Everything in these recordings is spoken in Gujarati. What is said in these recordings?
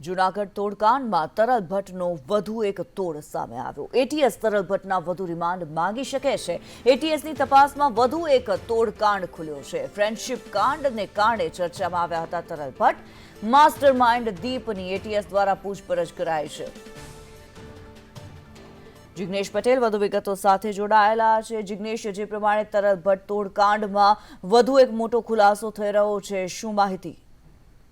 જુનાગઢ તોડકાંડમાં તરલ ભટ્ટનો વધુ એક તોડ સામે આવ્યો. એટીએસ તરલ ભટ્ટના વધુ રિમાન્ડ માંગી શકે છે. એટીએસની તપાસમાં વધુ એક તોડકાંડ ખુલ્યો છે. ફ્રેન્ડશિપ કાંડને કારણે ચર્ચામાં આવ્યા હતા તરલ ભટ્ટ. માસ્ટર માઇન્ડ દીપની એટીએસ દ્વારા પૂછપરછ કરાઈ છે. જિગ્નેશ પટેલ વધુ વિગતો સાથે જોડાયેલા છે. જિગ્નેશ, જે પ્રમાણે તરલ ભટ્ટ તોડકાંડમાં વધુ એક મોટો ખુલાસો થઈ રહ્યો છે, શું માહિતી?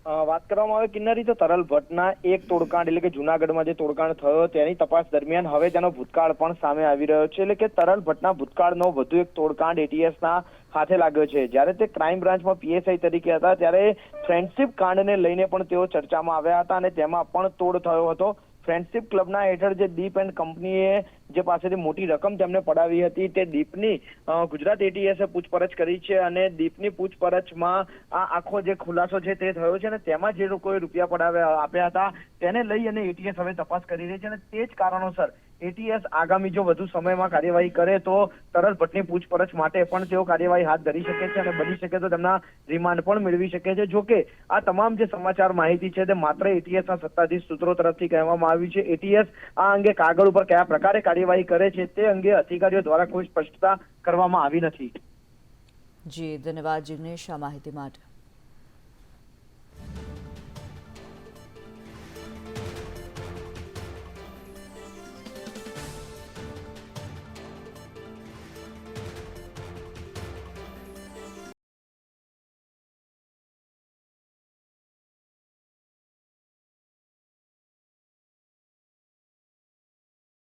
વાત કરવામાં આવે કિન્નરી તો તરલ ભટ્ટના એક તોડકાંડ એટલે કે જુનાગઢમાં જે તોડકાંડ થયો તેની તપાસ દરમિયાન હવે તેનો ભૂતકાળ પણ સામે આવી રહ્યો છે. એટલે કે તરલ ભટ્ટના ભૂતકાળનો વધુ એક તોડકાંડ એટીએસના હાથે લાગ્યો છે. જ્યારે તે ક્રાઇમ બ્રાન્ચમાં પીએસઆઈ તરીકે હતા, ત્યારે ફ્રેન્ડશિપ કાંડને લઈને પણ તેઓ ચર્ચામાં આવ્યા હતા અને તેમાં પણ તોડ થયો હતો. ફ્રેન્ડશિપ ક્લબના હેઠળ જે દીપ એન્ડ કંપનીએ જે પાસેથી મોટી રકમ તેમને પડાવી હતી, તે દીપની ગુજરાત એટીએસે પૂછપરછ કરી છે અને દીપની પૂછપરછમાં આ આખો જે ખુલાસો છે તે થયો છે અને તેમાં જે લોકોએ રૂપિયા પડાવ્યા, આપ્યા હતા, તેને લઈ અને એટીએસ હવે તપાસ કરી રહી છે અને તે જ કારણોસર એટીએસ આગામી જો વધુ સમયમાં કાર્યવાહી કરે તો તરલ ભટ્ટની પૂછપરછ માટે પણ તેઓ કાર્યવાહી હાથ ધરી શકે છે અને બની શકે તો તેમના રિમાન્ડ પણ મેળવી શકે છે. જોકે આ તમામ જે સમાચાર માહિતી છે તે માત્ર એટીએસના સત્તાધીશ સૂત્રો તરફથી કહેવામાં આવ્યું છે. એટીએસ આ અંગે કાગળ ઉપર કયા પ્રકારે કાર્યવાહી કરે છે તે અંગે અધિકારીઓ દ્વારા કોઈ સ્પષ્ટતા કરવામાં આવી નથી. જી, ધન્યવાદ જિગ્નેશ આ માહિતી માટે.